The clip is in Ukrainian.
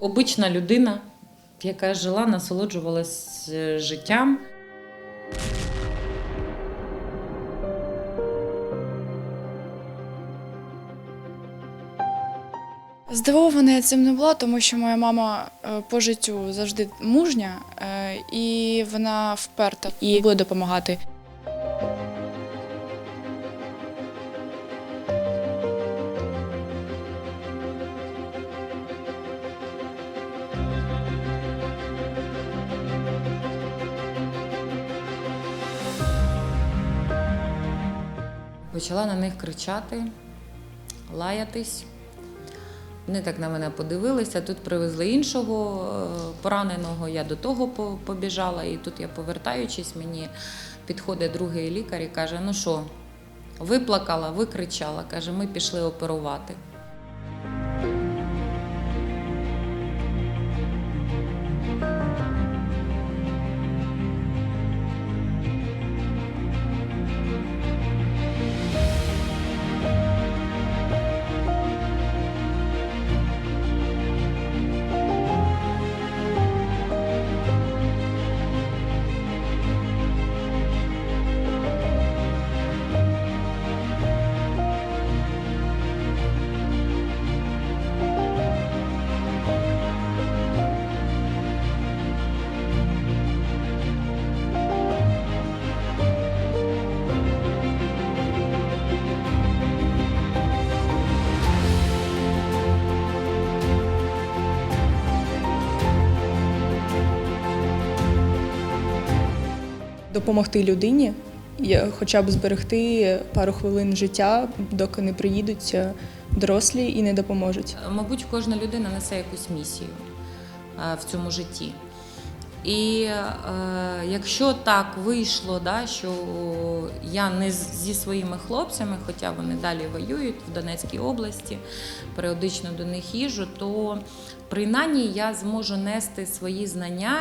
Обична людина, яка жила, насолоджувалась е, життям. Здивована я цим не була, тому що моя мама е, по життю завжди мужня, е, і вона вперта і буде допомагати. Почала на них кричати, лаятись. Вони так на мене подивилися. Тут привезли іншого е, пораненого. Я до того побіжала, і тут я повертаючись, мені підходить другий лікар і каже: Ну що, виплакала, викричала. Каже, ми пішли оперувати. Допомогти людині, хоча б зберегти пару хвилин життя, доки не приїдуть е, дорослі і не допоможуть. Мабуть, кожна людина несе якусь місію е, в цьому житті. І е, якщо так вийшло, да, що я не зі своїми хлопцями, хоча вони далі воюють в Донецькій області, періодично до них їжу, то принаймні я зможу нести свої знання